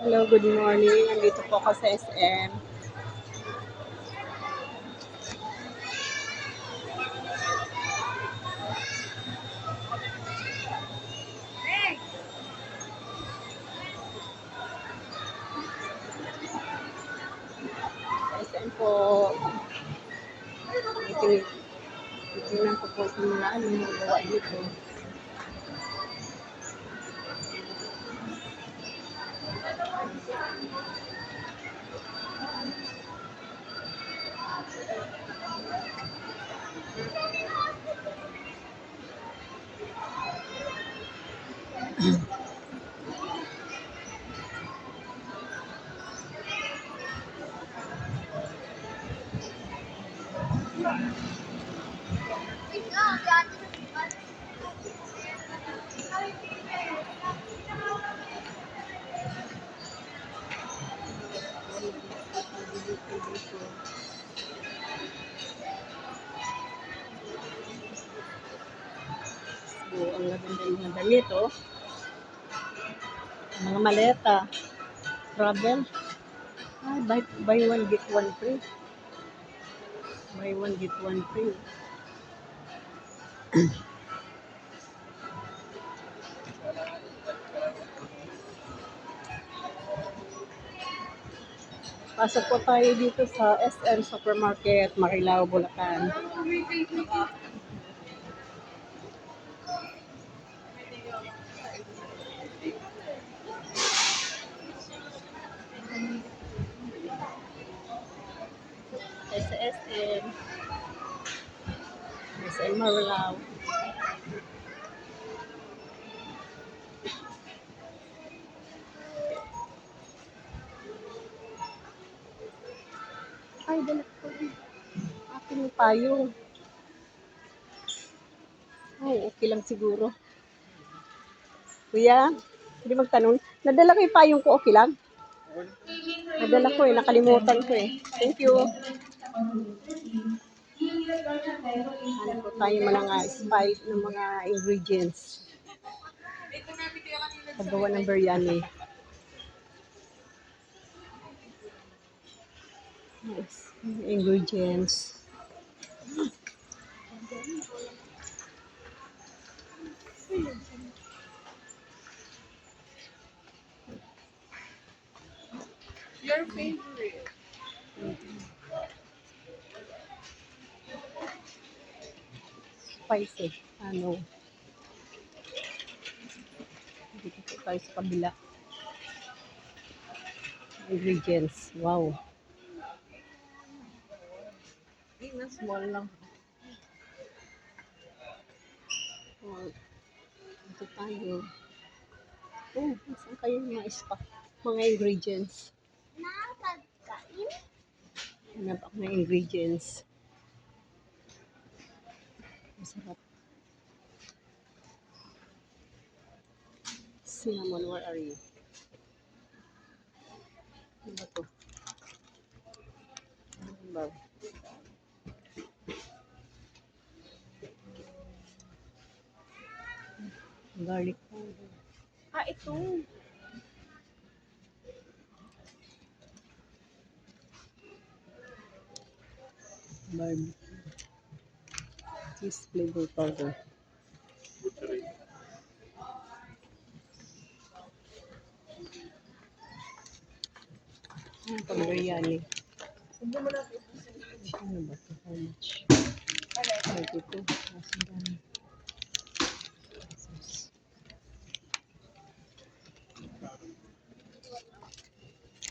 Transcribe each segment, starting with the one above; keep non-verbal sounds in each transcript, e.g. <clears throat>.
Hello, good morning. Nandito po ako sa SM. SM po. Titingnan titingnan ko po kung mga ano gawa dito. So, ang gaganda yung mga damit, oh. Mga maleta. Travel. Ay, buy, buy one, get one free. Buy one, get one free. <clears throat> Pasok po tayo dito sa SM Supermarket, Marilao, Bulacan. SM Marilao. Ay, dala ko. Akin yung payong. Ay, okay lang siguro. Kuya, hindi magtanong. Nadala ko yung payong ko, okay lang? Nadala ko eh, nakalimutan ko eh. Thank you. Hanap po tayo mga spice ng mga ingredients. Paggawa ng biryani. Yes, ingredients. Your favorite. Spicy. Ano? Dito po tayo sa kabila. Ingredients. Wow. Hindi na small lang. Oh, dito tayo. Oh, saan kayo mga ispa? Mga ingredients. Hanap ako ng ingredients. Masarap. Cinnamon, where are you? Ano ba to? Ano ba? Garlic powder. Ah, ito. Barbecue. Cheese flavor powder. Ano pang biryani? Hindi mo natin ito. Ano ba ito? How much? Ay, ito. Nasa dami.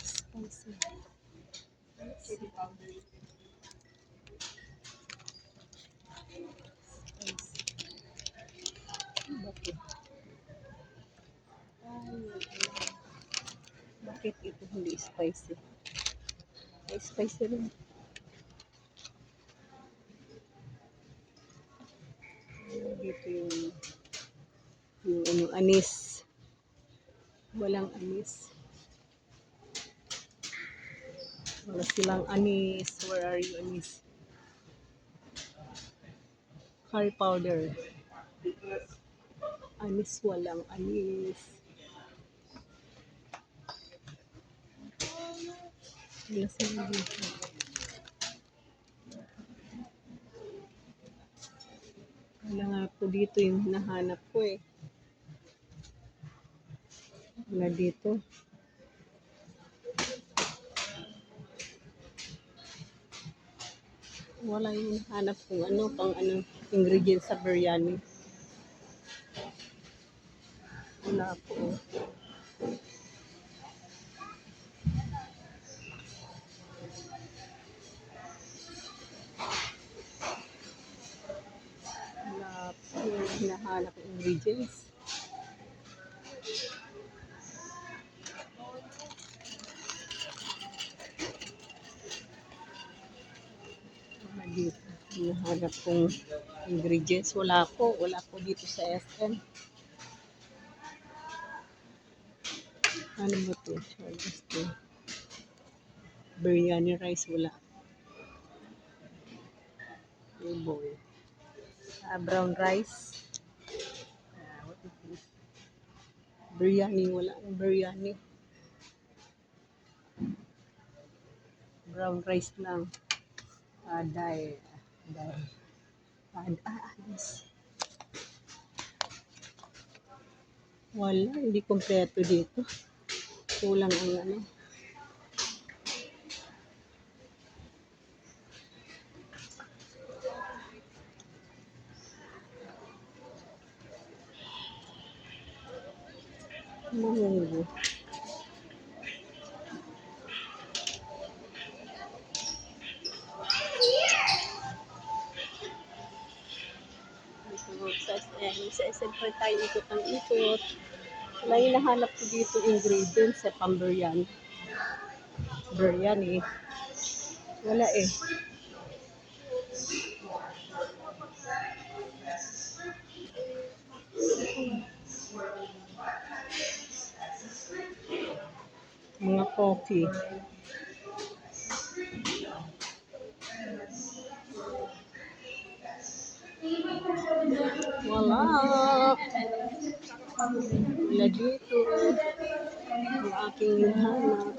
Spicy. Chili powder. Bakit? Ito hindi spicy? Ay, spicy rin. Dito yung yung ano, anis. Walang anis. Wala silang anis. Where are you, anis? Curry powder. Anis, walang anis. Wala nga po dito yung hinahanap ko eh. Wala dito. Wala yung hinahanap kung ano, pang ano, ingredients sa biryani. Wala po. Wala po hinahanap ng ingredients. Dito. Hinahanap kong ingredients. Wala po. Wala po dito sa SM. Ano ba to? Charges to. Biryani rice. Wala. Oh boy. Ah, brown rice. Ah, what is this? Biryani. Wala biryani. Brown rice lang. Ah, dahil. Dahil. Ah, ah, yes. Wala, hindi kompleto dito. Kulang ang ano. Mungo. Ito, sa SM, pa tayo ikot ang ikot. Wala yung nahanap dito ingredients sa pambiryani. Biryani. Wala eh. Mga coffee. Wala. Wala dito. Ang aking hanap.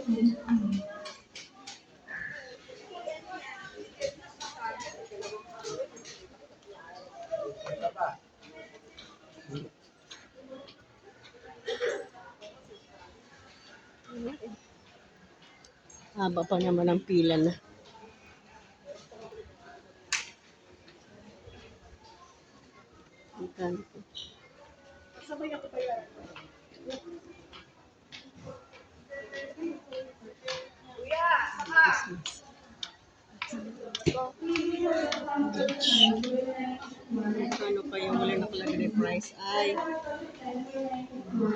Haba pa naman ang pila na. Magkano po? Sabay ako yan. Kuya, saka. Ano pa yung wala nakalagay na price? Ay, mo.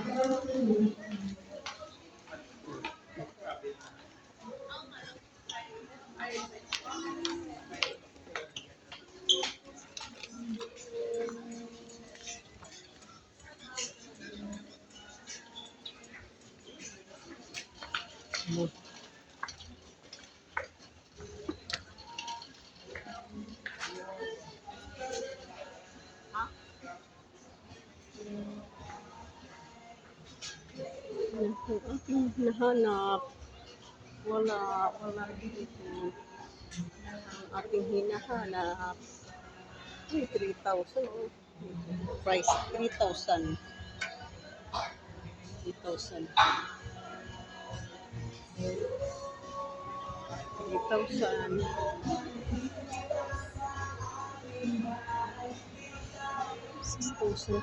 nahanap. Wala, wala dito. Ang aking hinahanap. 3,000. Price 3,000. 3,000. 3,000. 6,000.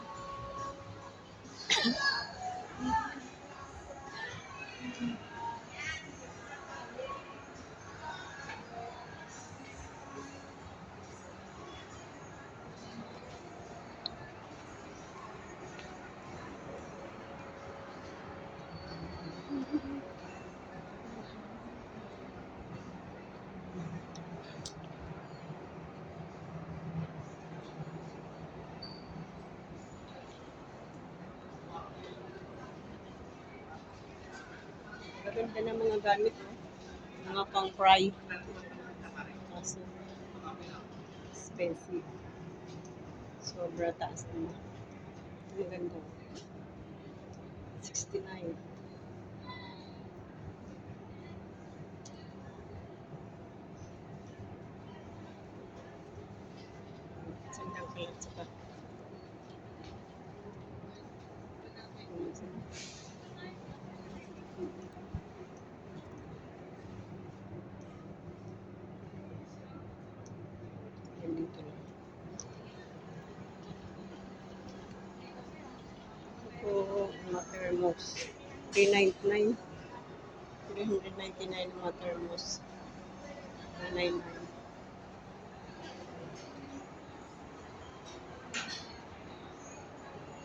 ganda ng mga gamit. Oh. Mga pang-fry. Kaso, expensive. Sobra taas naman. Ang ganda. 69. Sandang kalat sa pa. Thank you. Dito na. Ito, mga thermos. 399. 399 ang mga thermos. 399.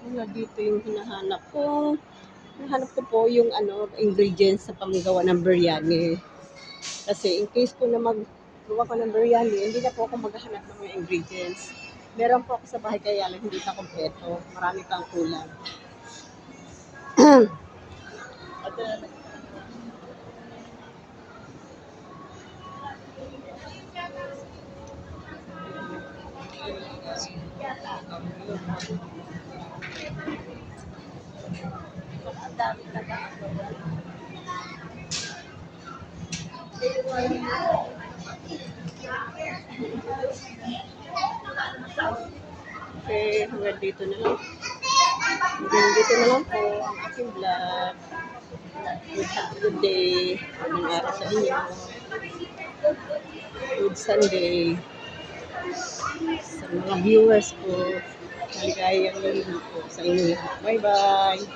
Wala dito yung hinahanap ko. Hinahanap ko po yung ano, ingredients sa panggawa ng biryani. Kasi in case ko na maggawa ko ng biryani, hindi na po ako maghahanap ng mga ingredients. Meron po ako sa bahay kaya lang hindi pa kompleto. Marami pang kulang. Ang dami na Okay, hanggang dito na lang. Hanggang dito na lang po ang aking vlog. Good, good day. Anong araw sa inyo. Good Sunday. Sa mga viewers ko, maligayang linggo po sa inyo. Bye-bye.